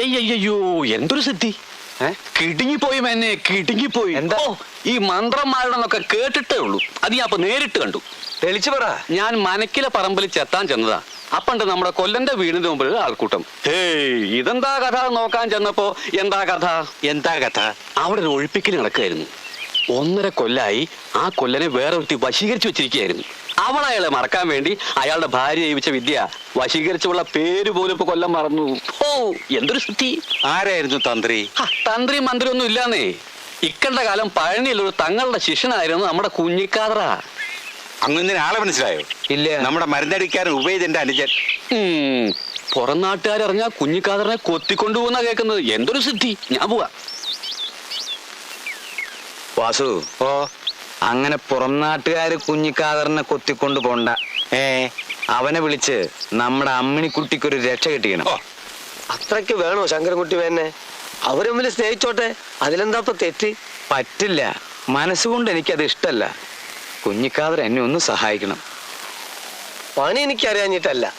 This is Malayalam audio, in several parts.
അയ്യയ്യോ എന്തൊരു സിദ്ധി? കിടുങ്ങിപ്പോയി എന്നെ കിടുങ്ങിപ്പോയി. എന്താ? ഈ മന്ത്രന്മാരുടെന്നൊക്കെ കേട്ടിട്ടേ ഉള്ളൂ. അത് ഞാൻ അപ്പൊ നേരിട്ട് കണ്ടു. തെളിച്ചു പറ. ഞാൻ മനക്കിലെ പറമ്പിൽ ചെത്താൻ ചെന്നതാ. അപ്പണ്ട് നമ്മുടെ കൊല്ലന്റെ വീടിന്റെ മുമ്പിൽ ആൾക്കൂട്ടം. ഹേയ് ഇതെന്താ കഥ? നോക്കാൻ ചെന്നപ്പോ എന്താ കഥ? എന്താ കഥ? അവിടെ ഒരു ഒഴിപ്പിക്കൽ നടക്കുകയായിരുന്നു. ഒന്നര കൊല്ലായി ആ കൊല്ലനെ വേറെ ഒരുത്തി വശീകരിച്ചു വെച്ചിരിക്കുകയായിരുന്നു. അവൾ അയാളെ മറക്കാൻ വേണ്ടി അയാളുടെ ഭാര്യ ജീവിച്ച വിദ്യ വശീകരിച്ചുള്ള പേര് പോലും ഇപ്പൊ കൊല്ലം മറന്നു. ഓ എന്തൊരു സ്ഥിതി ആരായിരുന്നു തന്ത്രി? തന്ത്രി മന്ത്രി ഒന്നും ഇല്ലാന്നേ. ഇക്കണ്ട കാലം പഴനിയിൽ ഒരു തങ്ങളുടെ ശിഷ്യനായിരുന്നു നമ്മുടെ കുഞ്ഞിക്കാതറ. അങ്ങനെ ആളെ മനസ്സിലായോ? ഇല്ല. നമ്മുടെ മരുന്നടിക്കാരൻ ഉപയോഗിച്ചെന്റെ അനുജൻ. ഉം, പുറം നാട്ടുകാരറിഞ്ഞാ കുഞ്ഞിക്കാതറിനെ കൊത്തിക്കൊണ്ടുപോകുന്ന കേൾക്കുന്നത്. എന്തൊരു സിദ്ധി ഞാൻ പോവാ. വാസു. ഓ. അങ്ങനെ പുറം നാട്ടുകാര് കുഞ്ഞിക്കാതറിനെ കൊത്തിക്കൊണ്ട് പോണ്ട. ഏ അവനെ വിളിച്ച് നമ്മുടെ അമ്മിണിക്കുട്ടിക്കൊരു രക്ഷ കിട്ടിക്കണം. അത്രയ്ക്ക് വേണോ ശങ്കരൻകുട്ടി വേനെ? അവരമ്മിൽ സ്നേഹിച്ചോട്ടെ? അതിലെന്താ ഇപ്പൊ തെറ്റ്? പറ്റില്ല. മനസ്സുകൊണ്ട് എനിക്കത് ഇഷ്ടല്ല. കുഞ്ഞിക്കാതർ എന്നെ ഒന്ന് സഹായിക്കണം. പണി എനിക്കറിയാഞ്ഞിട്ടല്ല.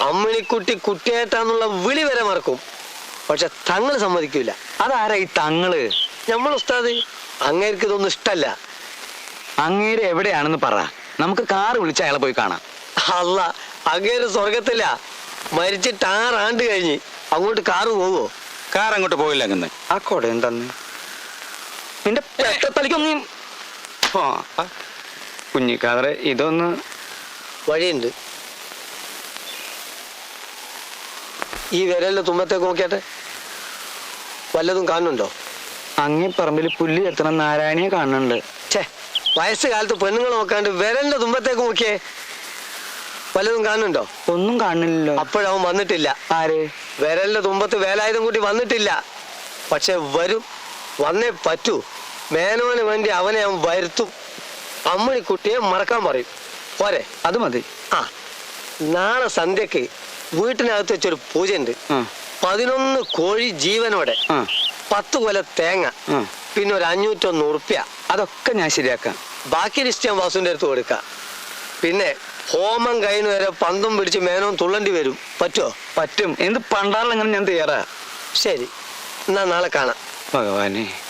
അമ്മിണിക്കുട്ടി കുട്ടിയേട്ടാന്നുള്ള വിളി വരെ മറക്കും. പക്ഷെ തങ്ങൾ സമ്മതിക്കൂല. അതാരാ ഈ തങ്ങൾ? നമ്മൾ ഉസ്താദ് അങ്ങേർക്ക് ഇതൊന്നും ഇഷ്ടല്ല. അങ്ങേര് എവിടെയാണെന്ന് പറ. നമുക്ക് കാർ വിളിച്ച് അയാളെ പോയി കാണാം. അല്ല അങ്ങേര് സ്വർഗത്തില്ല. മരിച്ചിട്ട് ആറാണ്ട് കഴിഞ്ഞ് അങ്ങോട്ട് കാറ് പോവോ? കാർ അങ്ങോട്ട് പോയില്ല അങ്ങനെ ആ കൊട എന്തെന്ന്? നിന്റെ കുഞ്ഞി കുഞ്ഞിക്കാതറെ ഇതൊന്ന്. വഴിയുണ്ട്. ഈ വിരലിന്റെ തുമ്പത്തേക്ക് നോക്കിയാട്ടെ? വല്ലതും കാണുന്നുണ്ടോ? അങ്ങേ പറമ്പിൽ പുല്ല് എത്തണം നാരായണിയെ കാണുന്നുണ്ട്. ഛേ വയസ്സ് കാലത്ത് പെണ്ണുങ്ങൾ നോക്കാണ്ട് വിരലിന്റെ തുമ്പത്തേക്ക് നോക്കിയേ. വല്ലതും കാണുന്നുണ്ടോ? ഒന്നും കാണുന്നില്ലല്ലോ. അപ്പോഴവൻ വന്നിട്ടില്ല. ആര്? വിരലിന്റെ തുമ്പത്ത് വേലായുധം കൂട്ടി വന്നിട്ടില്ല. പക്ഷെ വരും. വന്നേ പറ്റൂ. മേനോന് വേണ്ടി അവനെ അവൻ വരുത്തും. അമ്മണിക്കുട്ടിയെ മറക്കാൻ പറയും. പോരെ. അത് മതി. ആ. നാളെ സന്ധ്യക്ക് വീട്ടിനകത്ത് വെച്ചൊരു പൂജ ഉണ്ട് പതിനൊന്ന് കോഴി ജീവനോടെ പത്ത് കൊല തേങ്ങ. പിന്നെ ഒരു അഞ്ഞൂറ്റൊന്ന് ഉറുപ്പ്യ അതൊക്കെ ഞാൻ ശരിയാക്കാം. ബാക്കി ലിസ്റ്റ് ഞാൻ വാസുവിന്റെ അടുത്ത് കൊടുക്കാം. പിന്നെ ഹോമം കഴിഞ്ഞ് വരെ പന്തും പിടിച്ച് മേനവും തുള്ളണ്ടി വരും. പറ്റുമോ പറ്റും. എന്ത് പണ്ടാറിലെങ്ങനെ ഞാൻ തയ്യാറാ. ശരി. എന്നാ നാളെ കാണാം. ഭഗവാനെ.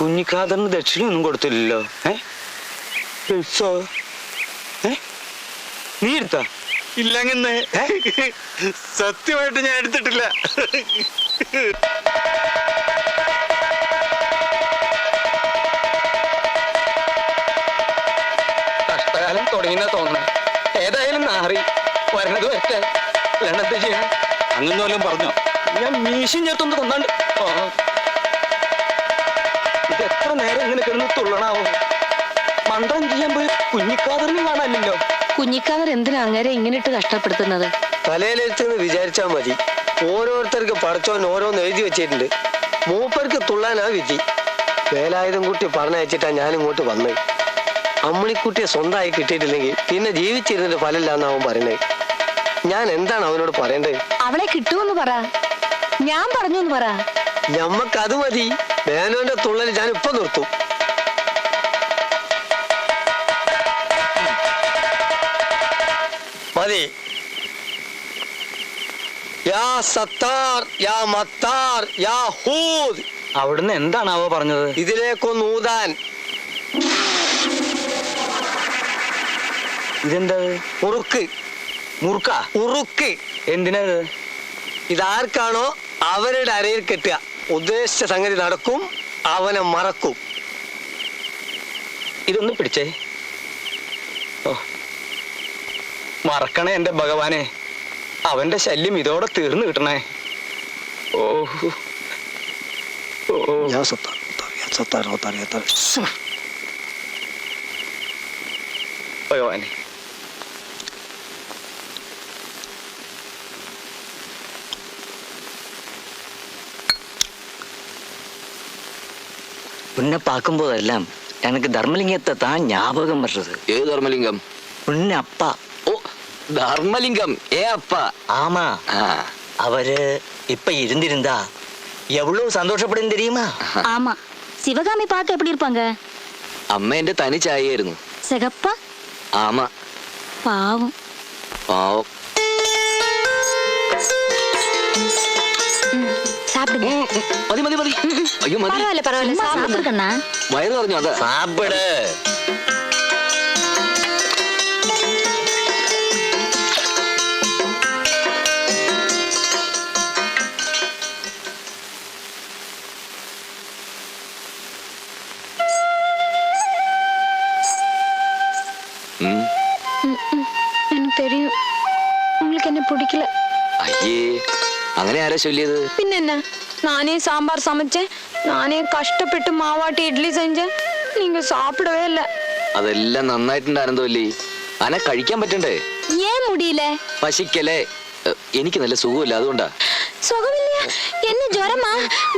കുഞ്ഞിക്കാതറിന് ദക്ഷിണയൊന്നും കൊടുത്തില്ലല്ലോ. ഏ? ഉത്സവ. ഏ? നീ എടുത്താ? ഇല്ലങ്ങനെ സത്യമായിട്ട് ഞാൻ എടുത്തിട്ടില്ല. കഷ്ടകാലം തുടങ്ങിയെന്നാ തോന്നുന്നു. ഏതായാലും നാറി. വരണത് വരട്ടെ. അല്ലാണ്ട് ചെയ്യണം അങ്ങനെ വല്ലതും പറഞ്ഞോ. ഞാൻ മീശം ചേർത്തൊന്ന് കൊന്നാണ്ട്. ഇത് എത്ര നേരം ഇങ്ങനെ കിടന്ന് തുള്ളണാവോ? മന്ത്രം ചെയ്യാൻ പോയി കുഞ്ഞിക്കാതറിന് കാണാനില്ലല്ലോ. കുഞ്ഞിക്കാതർ എന്തിനാ അങ്ങനെ ഇങ്ങനെ ഇട്ട് കഷ്ടപ്പെടുത്തുന്നത്? തലയിലെടുത്തെന്ന് വിചാരിച്ചാൽ മതി. ഓരോരുത്തർക്ക് പടച്ചോൻ ഓരോന്ന് എഴുതി വെച്ചിട്ടുണ്ട്. മൂപ്പർക്ക് തുള്ളാനാ വിധി. വേലായുധം കുട്ടി പറഞ്ഞയച്ചിട്ടാ ഞാനിങ്ങോട്ട് വന്നത്. അമ്മണിക്കുട്ടിയെ സ്വന്തമായി കിട്ടിയിട്ടില്ലെങ്കിൽ പിന്നെ ജീവിച്ചിരുന്നിട്ട് ഫലമില്ല അവൻ പറയുന്നത് ഞാൻ എന്താണ് അവനോട് പറയേണ്ടത് അവളെ കിട്ടുമെന്ന് പറ. ഞാൻ പറഞ്ഞു എന്ന് പറ. ഞമ്മക്ക് അത് മതി. മേനോന്റെ തുള്ളൽ ഞാൻ ഇപ്പൊ നിർത്തും. മതി. യാ സത്താർ യാ മത്താർ യാ ഹൂദ്. അവിടുന്ന് എന്താണാവോ പറഞ്ഞത്? ഇതിലേക്കൊന്ന് ഊതാൻ. ഇതെന്താ ഉറുക്ക്. മുറുക്ക? ഉറുക്ക്. എന്തിനത് ഇതാർക്കാണോ അവരുടെ അരയിൽ കെട്ടുക. ഉദ്ദേശിച്ച സംഗതി നടക്കും അവനെ മറക്കും. ഇതൊന്നും പിടിച്ചേ. ഓ. മറക്കണേ എന്റെ ഭഗവാനെ. അവന്റെ ശല്യം ഇതോടെ തീർന്നു കിട്ടണേ. ഓ. ഓ. യാ സത്താർ സത്താർ യാ സത്താർ. ശ്ശോ. ഭഗവാനെ உன்னை பார்க்கும்போதெல்லாம் எனக்கு தர்மலிங்கத்தை தான் ஞாபகம் வர்றது ഏത് ധർമ്മലിംഗം உன்ன அப்பா ഓ ധർമ്മലിംഗം ഏ അപ്പ ஆமா ആ அவரு இப்ப இருந்திருந்தா எவ்வளவு சந்தோஷப்படும் தெரியுமா ஆமா சிவகாமி பார்க்க எப்படி இருப்பாங்க അമ്മ എന്റെ തനി ചായയായിരുന്നു சிகப்பா ആമ பாவம் പാവം சாப்பிடுங்க. மதி மதி மதி. ஐயோ மதி. பரவாயில்ல பரவாயில்ல. சாப்பிடுங்க. வயிறு நிறைஞ்சு சாப்பிடு. ആരാ ചൊല്ലിയത് பின்ன என்ன நானே சாம்பார் சமைச்சேன் நானே கஷ்டப்பட்டு மாவாட்டி இட்லி செஞ்சேன் நீங்க சாப்பிடவே இல்ல അതെല്ലാം നന്നായിട്ടുണ്ടായിരുന്നല്ലേ അന കഴിക്കാൻ പറ്റണ്ടേ ஏன் முடியல പശിക്കലേ എ, എനിക്ക് നല്ല സുഖമില്ല അതുകൊണ്ടാ சுகம் இல்லையா என்ன ஜுரமா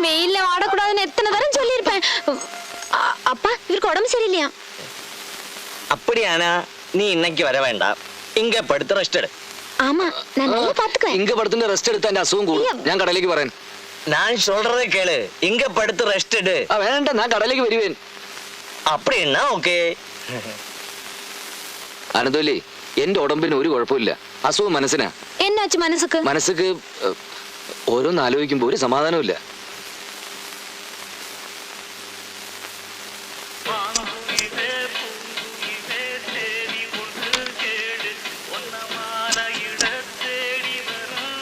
வெயில்ல வாடக்கூடாதுன்னு எத்தனை தரம் சொல்லியிருப்பேன் அ- அப்பா இவருக்கு உடம்பு சரியில்லையா அப்படியானா நீ இன்னைக்கு வர வேண்டாம் இங்க படுத்து ரெஸ்ட் எடு ஆமா நான் நல்லா பாத்துக்குவேன் ഇങ്ക പടത്തിന്റെ റെസ്റ്റ് എടുത്താൽ എന്റെ അസുഖം കൂടും ഞാൻ കടയിലേക്ക് പറയാൻ நான் சொல்றதை கேளு இங்க படுத்து ரெஸ்ட் எடு ആ വേണ്ട ഞാൻ കടയിലേക്ക് വരുവേൻ அப்படின்னா ஓகே അനന്തോലി എന്റെ ഉടമ്പിന് ഒരു കുഴപ്പമില്ല അസുഖം മനസ്സിനാ என்னாச்சு மனசுக்கு മനസ്സക്ക് എ, ഓരോന്ന് ആലോചിക്കുമ്പോ ഒരു സമാധാനമില്ല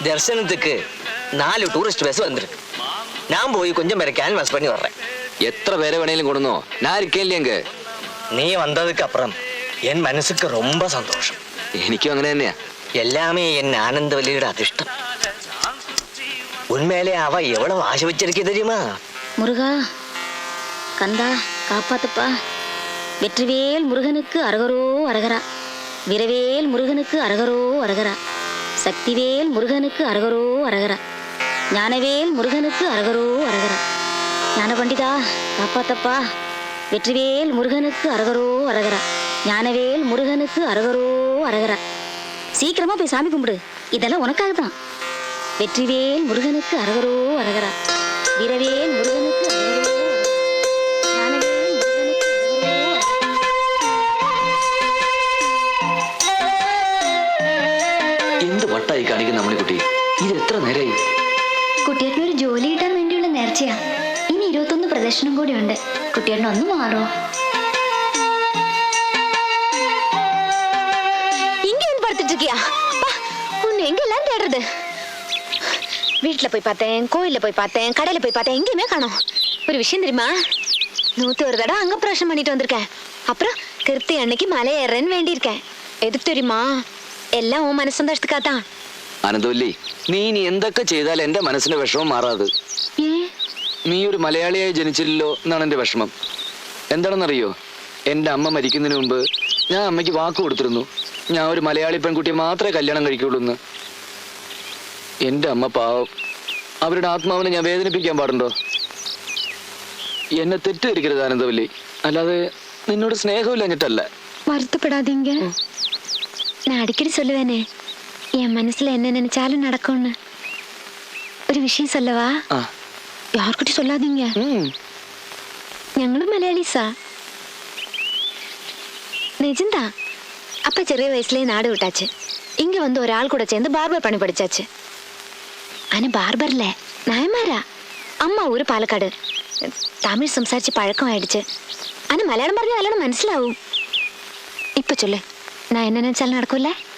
தரிசனத்துக்கு நாலு டூரிஸ்ட் பஸ் வந்திருக்கு நான் போய் கொஞ்சம் பேரை கேன்வாஸ் பண்ணி வர்றேன் എത്ര പേരെ വേണേലും കൊടുന്നോ ഞാൻ ഇരിക്കല്ലേ എങ്ക நீ வந்ததுக்கு அப்புறம் என் மனசுக்கு ரொம்ப சந்தோஷம் എനിക്കും അങ്ങനെ തന്നെയാ எல்லாமே என் ஆனந்தவல்லியோட அதிர்ஷ்டம் உண்மையிலே அவ எவ்வளவு ஆசை வச்சிருக்க தெரியுமா முருகா கந்தா காப்பாத்துப்பா வெற்றிவேல் முருகனுக்கு அரகரோ அரகரா விரவேல் முருகனுக்கு அரகரோ அரகரா சக்திவேல் முருகனுக்கு அரகரோ அரகரா. ஞானவேல் முருகனுக்கு அரகரோ அரகரா. ஞான பண்டிதா தப்பா வெற்றிவேல் முருகனுக்கு அரகரோ அரகரா. ஞானவேல் முருகனுக்கு அரகரோ அரகரா. சீக்கிரமா போய் சாமி கும்பிடு. இதெல்லாம் உனக்காக தான் வெற்றிவேல் முருகனுக்கு அரகரோ அரகரா. வீரவேல் നേരായി കുട്ടിയേട്ടന് ഒരു ജോലി കിട്ടാൻ വേണ്ടിയുള്ള നേർച്ചയാ ഇനി ഇരുപത്തൊന്ന് പ്രദർശനം കൂടിയുണ്ട് കുട്ടിയേട്ടൻ ഒന്ന് മാറോ இங்க வந்து படுத்துட்டு இருக்கியா அப்பா, உன்னை எங்க எல்லாம் தேடுறது வீட்டுல போய் பார்த்தேன் கோயில்ல போய் பார்த்தேன் கடையில போய் பார்த்தேன் எங்கேயுமே காணோம் ஒரு விஷயம் தெரியுமா நூத்தி ஒரு தடவை அங்க பிரவேசம் பண்ணிட்டு வந்திருக்கேன் அப்புறம் கிருத்தி அன்னைக்கு மலை ஏறேன்னு வேண்டியிருக்கேன் எதுக்கு தெரியுமா எல்லாம் உன் மனசு சந்தோஷத்துக்காக தான் അനന്തോല്ലി നീ ഇനി എന്തൊക്കെ ചെയ്താൽ എന്റെ മനസ്സിന്റെ വിഷമം മാറാത് ஏன் നീ ഒരു മലയാളിയായി ജനിച്ചില്ലല്ലോ എന്നാണ് എന്റെ വിഷമം എന്താണെന്നറിയോ എന്റെ അമ്മ മരിക്കുന്നതിന് മുമ്പ് ഞാൻ അമ്മയ്ക്ക് വാക്ക് കൊടുത്തിരുന്നു ഞാൻ ഒരു മലയാളി പെൺകുട്ടിയെ മാത്രമേ കല്യാണം കഴിക്കുള്ളൂ എന്ന് എന്റെ അമ്മ പാവം അവരുടെ ആത്മാവിനെ ഞാൻ വേദനിപ്പിക്കാൻ പാടുണ്ടോ എന്നെ തെറ്റിദ്ധരിക്കരുത് ആനന്ദവല്ലി അല്ലാതെ നിന്നോട് സ്നേഹമില്ലഞ്ഞിട്ടല്ല வருத்தப்படாதீங்க நான் அடிக்கடி சொல்லுவேனே என் മനസ്സിൽ என்ன நினைச்சாலும் நடக்கும்னு ഒരു വിഷയം സല്ലവാ. യാർക്കുട്ടി സൊല്ലാതിങ്ങ. ഞങ്ങളും മലയാളീസാ. നിജന്താ അപ്പ ചെറിയ വയസ്സിലേ നാട് വിട്ടാച്ച്. ഇങ്ങ വന്ന് ഒരാൾ കൂടെ ചേർന്ന് ബാർബർ പണി പഠിച്ചാച്ച്. അന ബാർബറിലെ നായന്മാരാ. അമ്മ ഊര് പാലക്കാട്. തമിഴ് സംസാരിച്ച് പഴക്കമായിടിച്ച്. അന മലയാളം പറഞ്ഞ അയാളോട് മനസ്സിലാവും. ഇപ്പൊ ചൊല്ലേ. ഞാൻ എന്നെ വെച്ചാൽ നടക്കൂല്ലേ?